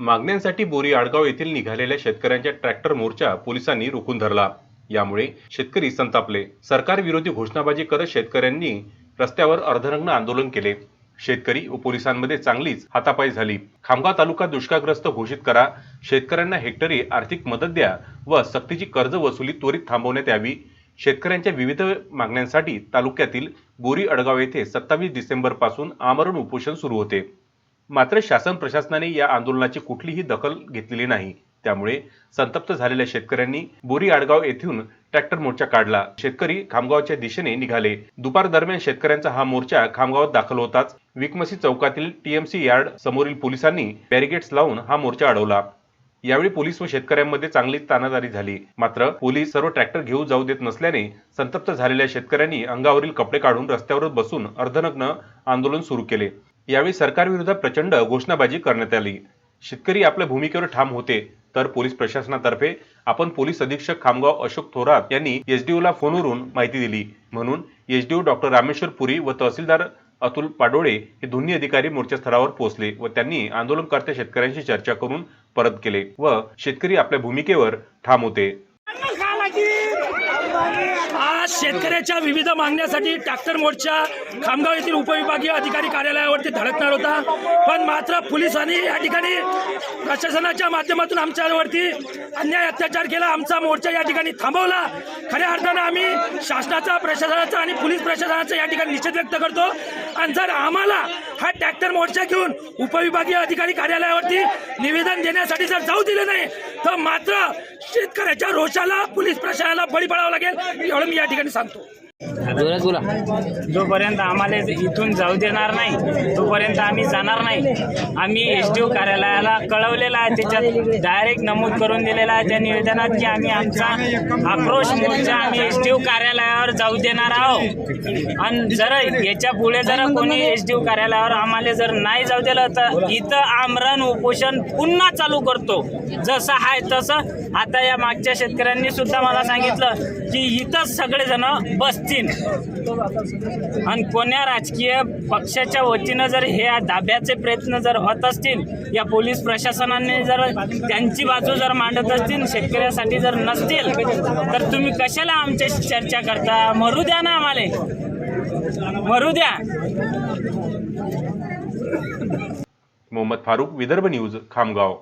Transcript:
मागण्यांसाठी बोरी आडगाव येथील निघालेल्या शेतकऱ्यांच्या ट्रॅक्टर मोर्चा पोलिसांनी रोखून धरला. यामुळे शेतकरी संतापले. सरकार विरोधी घोषणाबाजी करत शेतकऱ्यांनी रस्त्यावर अर्धनग्न आंदोलन केले. शेतकरी व पोलिसांमध्ये चांगलीच हातापाई झाली. खामगाव तालुका दुष्काळग्रस्त घोषित करा. शेतकऱ्यांना हेक्टरी आर्थिक मदत द्या व सक्तीची कर्ज वसुली त्वरित थांबवण्यात यावी. शेतकऱ्यांच्या विविध मागण्यांसाठी तालुक्यातील बोरी अडगाव येथे सत्तावीस डिसेंबरपासून आमरण उपोषण सुरू होते. मात्र शासन प्रशासनाने या आंदोलनाची कुठलीही दखल घेतलेली नाही. त्यामुळे संतप्त झालेल्या शेतकऱ्यांनी बोरी आडगाव येथून ट्रॅक्टर मोर्चा काढला. शेतकरी खामगावच्या दिशेने निघाले. दुपार दरम्यान शेतकऱ्यांचा हा मोर्चा खामगावात दाखल होताच विकमसी चौकातील टीएमसी यार्ड समोरील पोलिसांनी बॅरिगेट्स लावून हा मोर्चा अडवला. यावेळी पोलीस व शेतकऱ्यांमध्ये चांगली तानादारी झाली. मात्र पोलीस सर्व ट्रॅक्टर घेऊ जाऊ देत नसल्याने संतप्त झालेल्या शेतकऱ्यांनी अंगावरील कपडे काढून रस्त्यावर बसून अर्धनग्न आंदोलन सुरू केले. यावेळी सरकारविरोधात प्रचंड घोषणाबाजी करण्यात आली. शेतकरी आपल्या भूमिकेवर ठाम होते तर पोलीस प्रशासनातर्फे आपण पोलीस अधीक्षक खामगाव अशोक थोरात यांनी एसडीओला फोनवरून माहिती दिली. म्हणून एसडीओ डॉक्टर रामेश्वर पुरी व तहसीलदार अतुल पाडोळे हे दोन्ही अधिकारी मोर्चास्थळावर पोहोचले व त्यांनी आंदोलनकर्त्या शेतकऱ्यांशी चर्चा करून परत केले व शेतकरी आपल्या भूमिकेवर ठाम होते. आज शेतकऱ्याच्या विविध मागण्यासाठी ट्रॅक्टर मोर्चा खामगाव येथील उपविभागीय अधिकारी कार्यालयावरती धडकणार होता. पण मात्र पोलिसांनी या ठिकाणी प्रशासनाच्या माध्यमातून आमच्यावरती अन्याय अत्याचार केला. आमचा मोर्चा या ठिकाणी थांबवला. खऱ्या अर्थानं आम्ही शासनाचा प्रशासनाचा आणि पोलीस प्रशासनाचा या ठिकाणी निषेध व्यक्त करतो. आणि जर आम्हाला हा ट्रॅक्टर मोर्चा घेऊन उपविभागीय अधिकारी कार्यालयावरती निवेदन देण्यासाठी जर जाऊ दिलं नाही तर मात्र शेतकऱ्याच्या रोषाला पोलीस प्रशासनाला बळी पडावं लागेल एवढं मी या ठिकाणी सांगतो. जोरात बोला. जोपर्यंत आम्हाला इथून जाऊ देणार नाही तोपर्यंत आम्ही जाणार नाही. आम्ही एस डी ओ कार्यालयाला कळवलेला आहे त्याच्यात डायरेक्ट नमूद करून दिलेला आहे त्या निवेदनात की आम्ही आमचा आक्रोश मोर्चा आम्ही एस डी ओ कार्यालयावर जाऊ देणार आहोत. आणि जर याच्यापुढे जर कोणी एस डी ओ कार्यालयावर आम्हाला जर नाही जाऊ दिलं तर इथं आमरण उपोषण पुन्हा चालू करतो. जसं आहे तसं. आता या मागच्या शेतकऱ्यांनी सुद्धा मला सांगितलं की इथंच सगळेजण बसतील. आणि कोण्या राजकीय पक्षाच्या वतीनं जर हे दाब्याचे प्रयत्न जर होत असतील या पोलीस प्रशासनाने जर त्यांची बाजू जर मांडत असतील शेतकऱ्यासाठी जर नसतील तर तुम्ही कशाला आमच्याशी चर्चा करता? मरू द्या ना आम्हाला. मरू द्या. मोहम्मद फारुक विदर्भ न्यूज खामगाव.